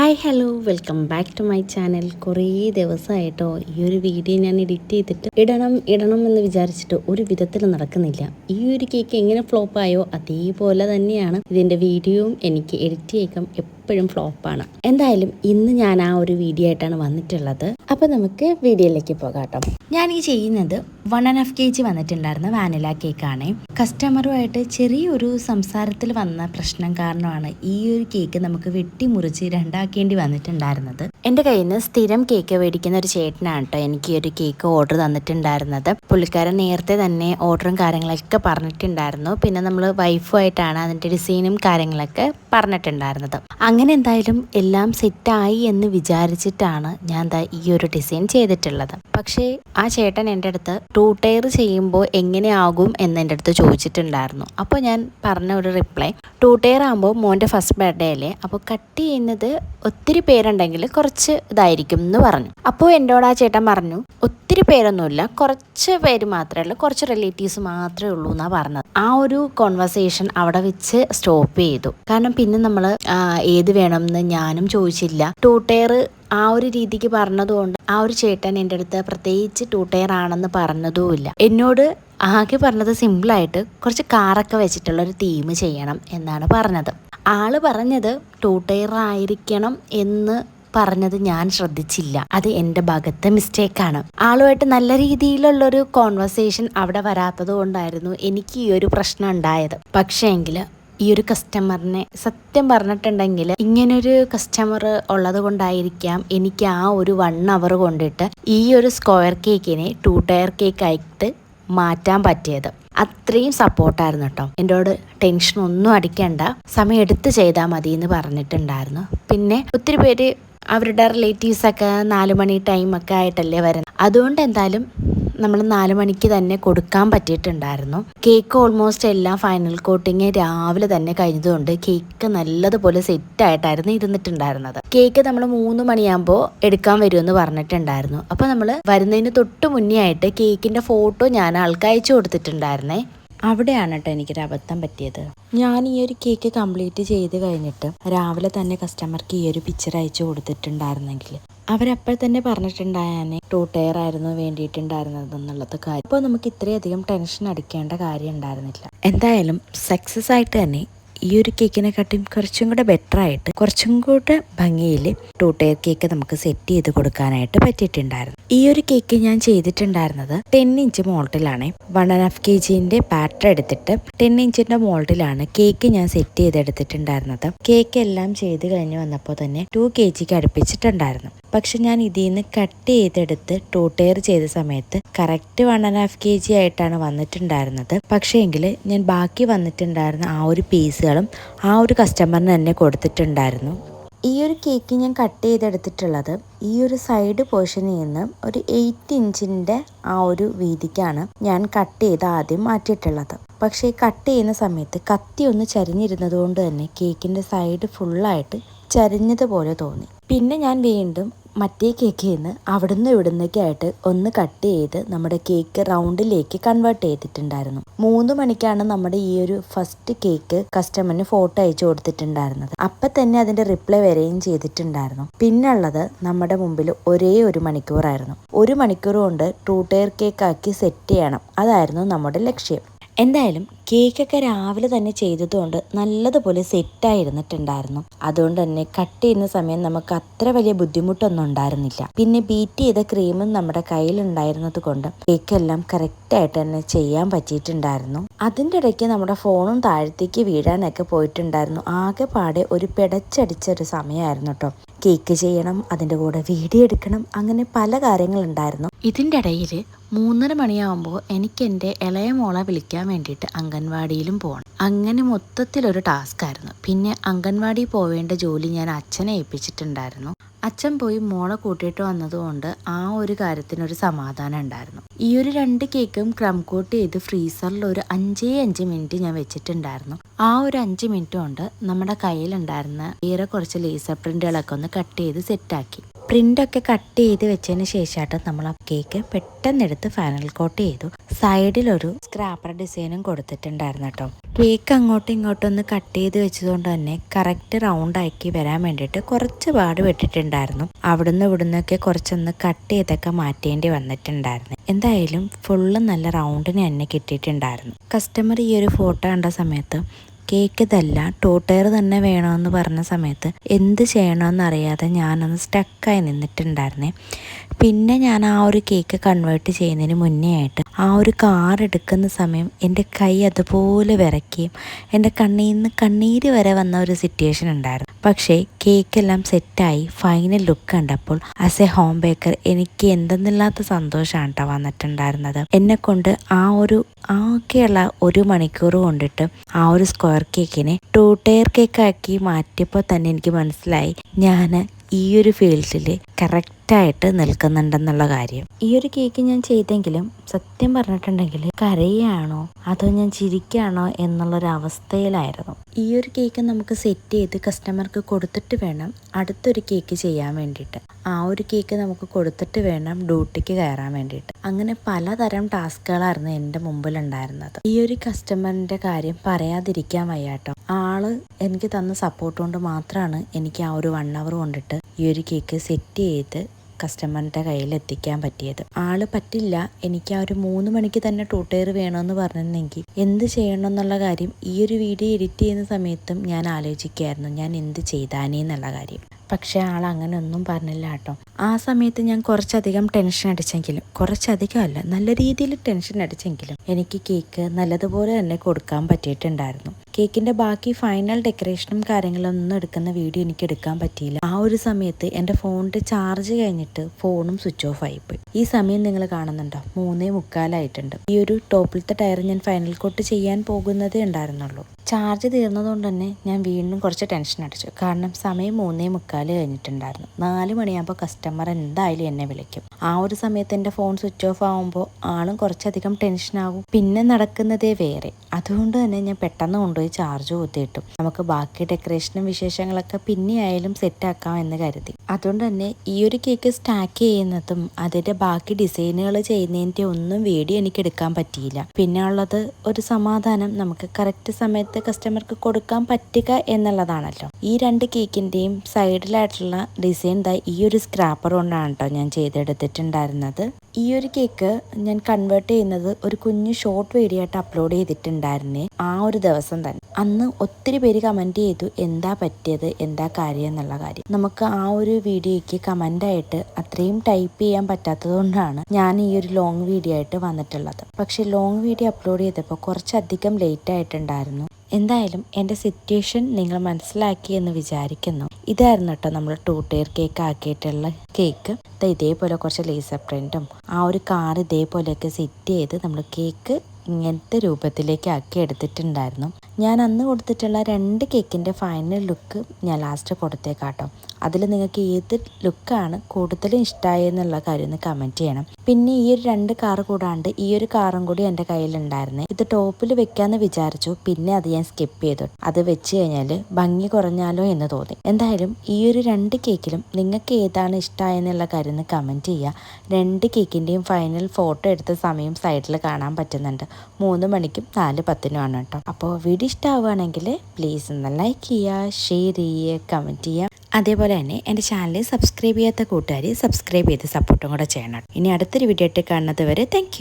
Hi hello. Welcome back to my channel. കുറേ ദിവസമായിട്ടോ ഈ ഒരു വീഡിയോ ഞാൻ എഡിറ്റ് ചെയ്തിട്ട് ഇടണം ഇടണം എന്ന് വിചാരിച്ചിട്ട് ഒരു വിധത്തിൽ നടക്കുന്നില്ല. ഈ ഒരു കേക്ക് എങ്ങനെ ഫ്ലോപ്പായോ അതേപോലെ തന്നെയാണ് ഇതിന്റെ വീഡിയോയും എനിക്ക് എഡിറ്റ് ചെയ്യിക്കാം. എപ്പോഴും ഫ്ലോപ്പാണ് എന്തായാലും ഇന്ന് ഞാൻ ആ ഒരു വീഡിയോ ആയിട്ടാണ് വന്നിട്ടുള്ളത്. അപ്പോൾ നമുക്ക് വീഡിയോയിലേക്ക് പോകാട്ടോ കേട്ടോ. ഞാൻ ഈ ചെയ്യുന്നത് one and half K G വന്നിട്ടുണ്ടായിരുന്ന vanilla കേക്കാണ് കസ്റ്റമറുമായിട്ട് ചെറിയൊരു സംസാരത്തിൽ വന്ന പ്രശ്നം കാരണമാണ് ഈ ഒരു കേക്ക് നമുക്ക് വെട്ടിമുറിച്ച് രണ്ടാക്കേണ്ടി വന്നിട്ടുണ്ടായിരുന്നത്. എന്റെ കയ്യിൽ നിന്ന് സ്ഥിരം കേക്ക് മേടിക്കുന്ന ഒരു ചേട്ടനാണ് കേട്ടോ എനിക്ക് ഈ ഒരു കേക്ക് ഓർഡർ തന്നിട്ടുണ്ടായിരുന്നത്. പുള്ളിക്കാരൻ നേരത്തെ തന്നെ ഓർഡറും കാര്യങ്ങളൊക്കെ പറഞ്ഞിട്ടുണ്ടായിരുന്നു. പിന്നെ നമ്മൾ വൈഫുമായിട്ടാണ് അതിന്റെ ഡിസൈനും കാര്യങ്ങളൊക്കെ പറഞ്ഞിട്ടുണ്ടായിരുന്നത്. അങ്ങനെ എന്തായാലും എല്ലാം സെറ്റായി എന്ന് വിചാരിച്ചിട്ടാണ് ഞാൻ ദാ ഈ ഒരു ഡിസൈൻ ചെയ്തിട്ടുള്ളത്. പക്ഷേ ആ ചേട്ടൻ എന്റെ അടുത്ത് ടൂ ടയർ ചെയ്യുമ്പോൾ എങ്ങനെയാകും? എന്ന് എന്റെ അടുത്ത് ചോദിച്ചിട്ടുണ്ടായിരുന്നു. അപ്പോൾ ഞാൻ പറഞ്ഞ ഒരു റിപ്ലൈ ടൂ ടയർ ആകുമ്പോൾ മോന്റെ ഫസ്റ്റ് ബർത്ത്ഡേ അല്ലേ? അപ്പോൾ കട്ട് ചെയ്യുന്നത് ഒത്തിരി പേരുണ്ടെങ്കിൽ കുറച്ച് ഇതായിരിക്കും എന്ന് പറഞ്ഞു. അപ്പോൾ എന്നോട് ആ ചേട്ടൻ പറഞ്ഞു ഒത്തിരി പേരൊന്നുമില്ല കുറച്ച് പേര് മാത്രമേ ഉള്ളൂ കുറച്ച് റിലേറ്റീവ്സ് മാത്രമേ ഉള്ളൂ എന്നാണ് പറഞ്ഞത്. ആ ഒരു കോൺവെർസേഷൻ അവിടെ വെച്ച് സ്റ്റോപ്പ് ചെയ്തു. കാരണം പിന്നെ നമ്മൾ ഏത് വേണമെന്ന് ഞാനും ചോദിച്ചില്ല. ടൂ ടയർ ആ ഒരു രീതിക്ക് പറഞ്ഞതുകൊണ്ട് ആ ഒരു ചേട്ടൻ എന്റെ അടുത്ത് പ്രത്യേകിച്ച് ടൂ ടയർ ആണെന്ന് പറഞ്ഞതുമില്ല. എന്നോട് ആകെ പറഞ്ഞത് സിമ്പിളായിട്ട് കുറച്ച് കാറൊക്കെ വെച്ചിട്ടുള്ള ഒരു തീം ചെയ്യണം എന്നാണ് പറഞ്ഞത്. ആൾ പറഞ്ഞത് ടൂ ടയർ ആയിരിക്കണം എന്ന് പറഞ്ഞത് ഞാൻ ശ്രദ്ധിച്ചില്ല. അത് എന്റെ ഭാഗത്തെ മിസ്റ്റേക്കാണ്. ആളുമായിട്ട് നല്ല രീതിയിലുള്ളൊരു കോൺവെർസേഷൻ അവിടെ വരാത്തത് കൊണ്ടായിരുന്നു എനിക്ക് ഈ ഒരു പ്രശ്നം ഉണ്ടായത്. പക്ഷേങ്കിൽ ഈ ഒരു കസ്റ്റമറിനെ സത്യം പറഞ്ഞിട്ടുണ്ടെങ്കിൽ ഇങ്ങനൊരു കസ്റ്റമർ ഉള്ളത് കൊണ്ടായിരിക്കാം എനിക്ക് ആ ഒരു വൺ അവർ കൊണ്ടിട്ട് ഈ ഒരു സ്ക്വയർ കേക്കിനെ ടു ടയർ കേക്ക് ആയിട്ട് മാറ്റാൻ പറ്റിയത്. അത്രയും സപ്പോർട്ടായിരുന്നു കേട്ടോ എന്നോട് ടെൻഷൻ ഒന്നും അടിക്കണ്ട. സമയം എടുത്ത് ചെയ്താൽ മതി എന്ന് പറഞ്ഞിട്ടുണ്ടായിരുന്നു. പിന്നെ ഒത്തിരി പേര് അവരുടെ റിലേറ്റീവ്സൊക്കെ നാല് മണി ടൈമൊക്കെ ആയിട്ടല്ലേ വരുന്നത് അതുകൊണ്ട് എന്തായാലും നമ്മൾ നാല് മണിക്ക് തന്നെ കൊടുക്കാൻ പറ്റിയിട്ടുണ്ടായിരുന്നു. കേക്ക് ഓൾമോസ്റ്റ് എല്ലാം ഫൈനൽ കോട്ടിങ് രാവിലെ തന്നെ കഴിഞ്ഞതുകൊണ്ട് കേക്ക് നല്ലതുപോലെ സെറ്റായിട്ടായിരുന്നു ഇരുന്നിട്ടുണ്ടായിരുന്നത്. കേക്ക് നമ്മൾ മൂന്ന് മണിയാകുമ്പോൾ എടുക്കാൻ വരുമെന്ന് പറഞ്ഞിട്ടുണ്ടായിരുന്നു. അപ്പോൾ നമ്മൾ വരുന്നതിന് തൊട്ട് മുന്നേ ആയിട്ട് കേക്കിന്റെ ഫോട്ടോ ഞാൻ ആൾക്ക് അയച്ചു കൊടുത്തിട്ടുണ്ടായിരുന്നേ. അവിടെയാണ് കേട്ടോ എനിക്കൊരു അബദ്ധം പറ്റിയത്. ഞാൻ ഈ ഒരു കേക്ക് കംപ്ലീറ്റ് ചെയ്ത് കഴിഞ്ഞിട്ട് രാവിലെ തന്നെ കസ്റ്റമർക്ക് ഈ ഒരു പിക്ചർ അയച്ചു കൊടുത്തിട്ടുണ്ടായിരുന്നെങ്കിൽ. അവരപ്പോൾ തന്നെ പറഞ്ഞിട്ടുണ്ടായാനെ ടൂ ടയർ ആയിരുന്നു വേണ്ടിയിട്ടുണ്ടായിരുന്നത് എന്നുള്ളത് കാര്യം. ഇപ്പോൾ നമുക്ക് ഇത്രയധികം ടെൻഷൻ അടിക്കേണ്ട കാര്യം ഉണ്ടായിരുന്നില്ല എന്തായാലും സക്സസ് ആയിട്ട് തന്നെ ഈ ഒരു കേക്കിനെക്കാട്ടിയും കുറച്ചും കൂടെ ബെറ്റർ ആയിട്ട് കുറച്ചും കൂടെ ഭംഗിയിൽ ടൂ ടയർ കേക്ക് നമുക്ക് സെറ്റ് ചെയ്ത് കൊടുക്കാനായിട്ട് പറ്റിയിട്ടുണ്ടായിരുന്നു. ഈ ഒരു കേക്ക് ഞാൻ ചെയ്തിട്ടുണ്ടായിരുന്നത് ടെൻ ഇഞ്ച് മോൾട്ടിലാണ്. വൺ ആൻഡ് ഹാഫ് കെ ജിന്റെ ബാറ്റർ എടുത്തിട്ട് ടെൻ ഇഞ്ചിന്റെ മോൾട്ടിലാണ് കേക്ക് ഞാൻ സെറ്റ് ചെയ്തെടുത്തിട്ടുണ്ടായിരുന്നത്. കേക്ക് എല്ലാം ചെയ്ത് കഴിഞ്ഞ് വന്നപ്പോൾ തന്നെ ടു കെ ജിക്ക് അടുപ്പിച്ചിട്ടുണ്ടായിരുന്നു. പക്ഷെ ഞാൻ ഇതിൽ നിന്ന് കട്ട് ചെയ്തെടുത്ത് ടൂ ടയർ ചെയ്ത സമയത്ത് correct one and half K G ആയിട്ടാണ് വന്നിട്ടുണ്ടായിരുന്നത്. പക്ഷേ എങ്കിൽ ഞാൻ ബാക്കി വന്നിട്ടുണ്ടായിരുന്ന ആ ഒരു പീസുകളും ആ ഒരു കസ്റ്റമറിന് തന്നെ കൊടുത്തിട്ടുണ്ടായിരുന്നു. ഈ ഒരു കേക്ക് ഞാൻ കട്ട് ചെയ്തെടുത്തിട്ടുള്ളത് ഈ ഒരു സൈഡ് പോർഷനിൽ നിന്ന് ഒരു എയ്റ്റ് ഇഞ്ചിന്റെ ആ ഒരു വീതിക്കാണ് ഞാൻ കട്ട് ചെയ്ത് ആദ്യം മാറ്റിയിട്ടുള്ളത്. പക്ഷേ കട്ട് ചെയ്യുന്ന സമയത്ത് കത്തി ഒന്ന് ചരിഞ്ഞിരുന്നത് കൊണ്ട് തന്നെ കേക്കിന്റെ സൈഡ് ഫുള്ളായിട്ട് ചരിഞ്ഞതുപോലെ തോന്നി. പിന്നെ ഞാൻ വീണ്ടും മറ്റേ കേക്കിൽ നിന്ന് അവിടുന്ന് ഇവിടുന്നൊക്കെ ആയിട്ട് ഒന്ന് കട്ട് ചെയ്ത് നമ്മുടെ കേക്ക് റൗണ്ടിലേക്ക് കൺവേർട്ട് ചെയ്തിട്ടുണ്ടായിരുന്നു. മൂന്ന് മണിക്കാണ് നമ്മുടെ ഈ ഒരു ഫസ്റ്റ് കേക്ക് കസ്റ്റമറിന് ഫോട്ടോ അയച്ചു കൊടുത്തിട്ടുണ്ടായിരുന്നത്. അപ്പൊ തന്നെ അതിന്റെ റിപ്ലൈ വരെയും ചെയ്തിട്ടുണ്ടായിരുന്നു. പിന്നുള്ളത് നമ്മുടെ മുമ്പിൽ ഒരേ ഒരു മണിക്കൂറായിരുന്നു. ഒരു മണിക്കൂർ കൊണ്ട് ടൂ ടയർ കേക്ക് ആക്കി സെറ്റ് ചെയ്യണം. അതായിരുന്നു നമ്മുടെ ലക്ഷ്യം. എന്തായാലും കേക്കൊക്കെ രാവിലെ തന്നെ ചെയ്തതുകൊണ്ട് നല്ലതുപോലെ സെറ്റായിരുന്നിട്ടുണ്ടായിരുന്നു. അതുകൊണ്ട് തന്നെ കട്ട് ചെയ്യുന്ന സമയം നമുക്ക് അത്ര വലിയ ബുദ്ധിമുട്ടൊന്നും ഉണ്ടായിരുന്നില്ല. പിന്നെ ബീറ്റ് ചെയ്ത ക്രീമും നമ്മുടെ കയ്യിലുണ്ടായിരുന്നത് കൊണ്ട് കേക്കെല്ലാം കറക്റ്റായിട്ട് തന്നെ ചെയ്യാൻ പറ്റിയിട്ടുണ്ടായിരുന്നു. അതിന്റെ ഇടയ്ക്ക് നമ്മുടെ ഫോണും താഴത്തേക്ക് വീഴാനൊക്കെ പോയിട്ടുണ്ടായിരുന്നു. ആകെ പാടെ ഒരു പിടച്ചടിച്ച ഒരു സമയമായിരുന്നു കേട്ടോ കേക്ക് ചെയ്യണം അതിന്റെ കൂടെ വീഡിയോ എടുക്കണം അങ്ങനെ പല കാര്യങ്ങളുണ്ടായിരുന്നു. ഇതിന്റെ ഇടയിൽ മൂന്നര മണിയാവുമ്പോൾ എനിക്ക് എന്റെ ഇളയ മോളെ വിളിക്കാൻ വേണ്ടിയിട്ട് അംഗൻവാടിയിലും പോകണം അങ്ങനെ മൊത്തത്തിലൊരു ടാസ്ക് ആയിരുന്നു പിന്നെ അംഗൻവാടി പോവേണ്ട ജോലി ഞാൻ അച്ഛനെ ഏൽപ്പിച്ചിട്ടുണ്ടായിരുന്നു. അച്ഛൻ പോയി മോളെ കൂട്ടിയിട്ട് വന്നതുകൊണ്ട് ആ ഒരു കാര്യത്തിനൊരു സമാധാനം ഉണ്ടായിരുന്നു. ഈ ഒരു രണ്ട് കേക്കും ക്രം കോട്ട് ചെയ്ത് ഫ്രീസറിൽ ഒരു അഞ്ചേ അഞ്ച് മിനിറ്റ് ഞാൻ വെച്ചിട്ടുണ്ടായിരുന്നു. ആ ഒരു അഞ്ച് മിനിറ്റ് കൊണ്ട് നമ്മുടെ കയ്യിലുണ്ടായിരുന്ന ഏറെ കുറച്ച് ലേസർ പ്രിന്റുകളൊക്കെ ഒന്ന് കട്ട് ചെയ്ത് സെറ്റാക്കി പ്രിന്റൊക്കെ കട്ട് ചെയ്ത് വെച്ചതിന് ശേഷമായിട്ട് നമ്മൾ ആ കേക്ക് പെട്ടെന്ന് എടുത്ത് ഫാനൽ കോട്ട് ചെയ്തു. സൈഡിലൊരു സ്ക്രാപ്പർ ഡിസൈനും കൊടുത്തിട്ടുണ്ടായിരുന്നു കേട്ടോ. കേക്ക് അങ്ങോട്ടും ഇങ്ങോട്ടും ഒന്ന് കട്ട് ചെയ്ത് വെച്ചതുകൊണ്ട് തന്നെ കറക്റ്റ് റൗണ്ട് ആക്കി വരാൻ വേണ്ടിയിട്ട് കുറച്ച് പാട് വിട്ടിട്ടുണ്ടായിരുന്നു അവിടുന്ന് ഇവിടുന്നൊക്കെ കുറച്ചൊന്ന് കട്ട് ചെയ്തൊക്കെ മാറ്റേണ്ടി വന്നിട്ടുണ്ടായിരുന്നു. എന്തായാലും ഫുള്ള് നല്ല റൗണ്ടിന് തന്നെ കിട്ടിയിട്ടുണ്ടായിരുന്നു. കസ്റ്റമർ ഈ ഒരു ഫോട്ടോ കണ്ട സമയത്ത് കേക്ക് ഇതല്ല ടോട്ടയർ തന്നെ വേണമെന്ന് പറഞ്ഞ സമയത്ത് എന്ത് ചെയ്യണമെന്നറിയാതെ ഞാനൊന്ന് സ്റ്റക്കായി നിന്നിട്ടുണ്ടായിരുന്നേ. പിന്നെ ഞാൻ ആ ഒരു കേക്ക് കൺവേർട്ട് ചെയ്യുന്നതിന് മുന്നേ ആയിട്ട് ആ ഒരു കാർ എടുക്കുന്ന സമയം എന്റെ കൈ അതുപോലെ വിറയ്ക്കുകയും എന്റെ കണ്ണിൽ നിന്ന് കണ്ണീര് വരെ വന്ന ഒരു സിറ്റുവേഷൻ ഉണ്ടായിരുന്നു. പക്ഷേ കേക്കെല്ലാം സെറ്റായി. ഫൈനൽ ലുക്ക് കണ്ടപ്പോൾ ആസ് എ ഹോം ബേക്കർ എനിക്ക് എന്തെന്നില്ലാത്ത സന്തോഷമാണ് കേട്ടോ വന്നിട്ടുണ്ടായിരുന്നത്. എന്നെ കൊണ്ട് ആ ഒരു ആകെയുള്ള ഒരു മണിക്കൂർ കൊണ്ടിട്ട് ആ ഒരു സ്ക്വയർ കേക്കിനെ ടു ടയർ കേക്കാക്കി മാറ്റിയപ്പോൾ തന്നെ എനിക്ക് മനസ്സിലായി. ഞാൻ ഈ ഒരു ഫീൽഡിൽ കറക്റ്റായിട്ട് നിൽക്കുന്നുണ്ടെന്നുള്ള കാര്യം. ഈ ഒരു കേക്ക് ഞാൻ ചെയ്തെങ്കിലും സത്യം പറഞ്ഞിട്ടുണ്ടെങ്കിൽ കരയാണോ? അതോ ഞാൻ ചിരിക്കുകയാണോ എന്നുള്ളൊരു അവസ്ഥയിലായിരുന്നു. ഈ ഒരു കേക്ക് നമുക്ക് സെറ്റ് ചെയ്ത് കസ്റ്റമർക്ക് കൊടുത്തിട്ട് വേണം അടുത്തൊരു കേക്ക് ചെയ്യാൻ വേണ്ടിയിട്ട്. ആ ഒരു കേക്ക് നമുക്ക് കൊടുത്തിട്ട് വേണം ഡ്യൂട്ടിക്ക് കയറാൻ വേണ്ടിയിട്ട്. അങ്ങനെ പലതരം ടാസ്കുകളായിരുന്നു എന്റെ മുമ്പിലുണ്ടായിരുന്നത്. ഈ ഒരു കസ്റ്റമറിന്റെ കാര്യം പറയാതിരിക്കാൻ വയ്യാട്ടോ. ആൾ എനിക്ക് തന്ന സപ്പോർട്ട് കൊണ്ട് മാത്രമാണ് എനിക്ക് ആ ഒരു വൺ അവർ കൊണ്ടിട്ട് ഈ ഒരു കേക്ക് സെറ്റ് ചെയ്ത് കസ്റ്റമറിന്റെ കയ്യിൽ എത്തിക്കാൻ പറ്റിയത്. ആൾ പറ്റില്ല. എനിക്ക് ആ ഒരു മൂന്ന് മണിക്ക് തന്നെ ടൂട്ടയർ വേണമെന്ന് പറഞ്ഞിരുന്നെങ്കിൽ എന്ത് ചെയ്യണം എന്നുള്ള കാര്യം ഈ ഒരു വീഡിയോ എഡിറ്റ് ചെയ്യുന്ന സമയത്തും ഞാൻ ആലോചിക്കുകയായിരുന്നു. ഞാൻ എന്ത് ചെയ്താനേ എന്നുള്ള കാര്യം. പക്ഷേ ആൾ അങ്ങനെ ഒന്നും പറഞ്ഞില്ല കേട്ടോ. ആ സമയത്ത് ഞാൻ കുറച്ചധികം ടെൻഷൻ അടിച്ചെങ്കിലും കുറച്ചധികം അല്ല നല്ല രീതിയിൽ ടെൻഷൻ അടിച്ചെങ്കിലും എനിക്ക് കേക്ക് നല്ലതുപോലെ തന്നെ കൊടുക്കാൻ പറ്റിയിട്ടുണ്ടായിരുന്നു. കേക്കിന്റെ ബാക്കി ഫൈനൽ ഡെക്കറേഷനും കാര്യങ്ങളൊന്നും എടുക്കുന്ന വീഡിയോ എനിക്ക് എടുക്കാൻ പറ്റിയില്ല. ആ ഒരു സമയത്ത് എന്റെ ഫോണിന്റെ ചാർജ് കഴിഞ്ഞിട്ട് ഫോണും സ്വിച്ച് ഓഫ് ആയിപ്പോയി. ഈ സമയം നിങ്ങൾ കാണുന്നുണ്ടോ? മൂന്നേ മുക്കാലായിട്ടുണ്ട്. ഈ ഒരു ടോപ്പിലത്തെ ടയർ ഞാൻ ഫൈനൽ കോട്ട് ചെയ്യാൻ പോകുന്നതേ ഉണ്ടായിരുന്നുള്ളൂ. ചാർജ് തീർന്നതുകൊണ്ട് തന്നെ ഞാൻ വീണ്ടും കുറച്ച് ടെൻഷൻ അടിച്ചു. കാരണം സമയം മൂന്നേ മുക്കാൽ കഴിഞ്ഞിട്ടുണ്ടായിരുന്നു. നാല് മണിയാകുമ്പോൾ കസ്റ്റമർ എന്തായാലും എന്നെ വിളിക്കും. ആ ഒരു സമയത്ത് എന്റെ ഫോൺ സ്വിച്ച് ഓഫ് ആകുമ്പോൾ ആളും കുറച്ചധികം ടെൻഷനാകും പിന്നെ നടക്കുന്നതേ വേറെ. അതുകൊണ്ട് തന്നെ ഞാൻ പെട്ടെന്ന് കൊണ്ടുപോയി ചാർജ് കുത്തിയിട്ടു. നമുക്ക് ബാക്കി ഡെക്കറേഷനും വിശേഷങ്ങളൊക്കെ പിന്നെയായാലും സെറ്റാക്കാം എന്ന് കരുതി. അതുകൊണ്ട് തന്നെ ഈ ഒരു കേക്ക് സ്റ്റാക്ക് ചെയ്യുന്നതും അതിന്റെ ബാക്കി ഡിസൈനുകൾ ചെയ്യുന്നതിന്റെ ഒന്നും വീഡിയോ എനിക്ക് എടുക്കാൻ പറ്റിയില്ല. പിന്നെ ഉള്ളത് ഒരു സമാധാനം നമുക്ക് കറക്റ്റ് സമയത്ത് കസ്റ്റമർക്ക് കൊടുക്കാൻ പറ്റുക എന്നുള്ളതാണല്ലോ. ഈ രണ്ട് കേക്കിന്റെയും സൈഡിലായിട്ടുള്ള ഡിസൈൻ ദാ ഈ ഒരു സ്ക്രാപ്പർ കൊണ്ടാണ് കേട്ടോ ഞാൻ ചെയ്തെടുത്തിട്ടുണ്ടായിരുന്നത്. ഈ ഒരു കേക്ക് ഞാൻ കൺവേർട്ട് ചെയ്യുന്നത് ഒരു കുഞ്ഞു ഷോർട്ട് വീഡിയോ ആയിട്ട് അപ്ലോഡ് ചെയ്തിട്ടുണ്ടായിരുന്നേ. ആ ഒരു ദിവസം തന്നെ. അന്ന് ഒത്തിരി പേര് കമന്റ് ചെയ്തു എന്താ പറ്റിയത്? എന്താ കാര്യം? എന്നുള്ള കാര്യം. നമുക്ക് ആ ഒരു വീഡിയോയ്ക്ക് കമന്റായിട്ട് അത്രയും ടൈപ്പ് ചെയ്യാൻ പറ്റാത്തത് കൊണ്ടാണ് ഞാൻ ഈ ഒരു ലോങ് വീഡിയോ ആയിട്ട് വന്നിട്ടുള്ളത്. പക്ഷേ ലോങ് വീഡിയോ അപ്ലോഡ് ചെയ്തപ്പോൾ കുറച്ചധികം ലേറ്റ് ആയിട്ടുണ്ടായിരുന്നു. എന്തായാലും എന്റെ സിറ്റുവേഷൻ നിങ്ങൾ മനസ്സിലാക്കി എന്ന് വിചാരിക്കുന്നു. ഇതായിരുന്നു കേട്ടോ നമ്മൾ ടൂ ടയർ കേക്ക് ആക്കിയിട്ടുള്ള കേക്ക് ഇതേപോലെ കുറച്ച് ലേസർ പ്രിന്റും ആ ഒരു കാർ ഇതേപോലെയൊക്കെ സെറ്റ് ചെയ്ത് നമ്മൾ കേക്ക് ഇങ്ങനത്തെ രൂപത്തിലേക്ക് ആക്കി എടുത്തിട്ടുണ്ടായിരുന്നു. ഞാൻ അന്ന് കൊടുത്തിട്ടുള്ള രണ്ട് കേക്കിന്റെ ഫൈനൽ ലുക്ക് ഞാൻ ലാസ്റ്റ് കൊടുത്തേക്കാട്ടോ. അതിൽ നിങ്ങൾക്ക് ഏത് ലുക്കാണ് കൂടുതലും ഇഷ്ടമായെന്നുള്ള കാര്യം ഒന്ന് കമന്റ് ചെയ്യണം. പിന്നെ ഈ ഒരു രണ്ട് കാർ കൂടാണ്ട് ഈ ഒരു കാറും കൂടി എന്റെ കയ്യിലുണ്ടായിരുന്നു. ഇത് ടോപ്പിൽ വെക്കാമെന്ന് വിചാരിച്ചു. പിന്നെ അത് ഞാൻ സ്കിപ്പ് ചെയ്തു. അത് വെച്ച് കഴിഞ്ഞാൽ ഭംഗി കുറഞ്ഞാലോ എന്ന് തോന്നി. എന്തായാലും ഈ ഒരു രണ്ട് കേക്കിലും നിങ്ങൾക്ക് ഏതാണ് ഇഷ്ടമായെന്നുള്ള കാര്യം ഒന്ന് കമന്റ് ചെയ്യുക രണ്ട് കേക്കിന്റെയും ഫൈനൽ ഫോട്ടോ എടുത്ത സമയം സൈഡിൽ കാണാൻ പറ്റുന്നുണ്ട്. മൂന്ന് മണിക്കും നാല് പത്തിനുമാണ് കേട്ടോ. അപ്പോൾ വീഡിയോ ഇഷ്ടമാവുകയാണെങ്കിൽ പ്ലീസ് ഒന്ന് ലൈക്ക് ചെയ്യുക ഷെയർ ചെയ്യുക കമന്റ് ചെയ്യുക. അതേപോലെ തന്നെ എന്റെ ചാനൽ സബ്സ്ക്രൈബ് ചെയ്യാത്ത കൂട്ടുകാർ സബ്സ്ക്രൈബ് ചെയ്ത് സപ്പോർട്ടും കൂടെ ചെയ്യണം. ഇനി അടുത്തൊരു വീഡിയോ ആയിട്ട് കാണുന്നത് വരെ താങ്ക്